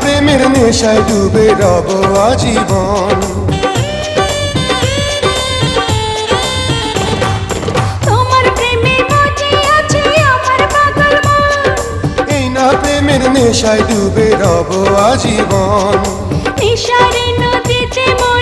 প্রেমের নেশায় ডুবে রব আজীবন। প্রেমের নেশায় ডুবে রব আজীবন। নেশারে নদীতে মনে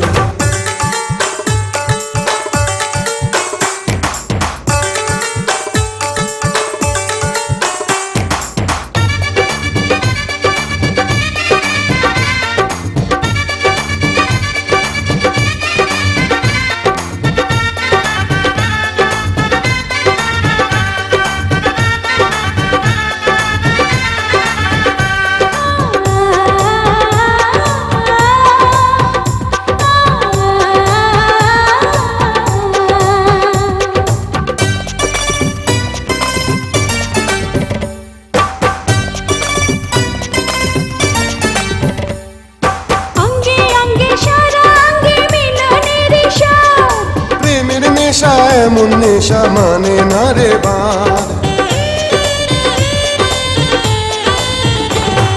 নেশা মানে না রে বাঁধ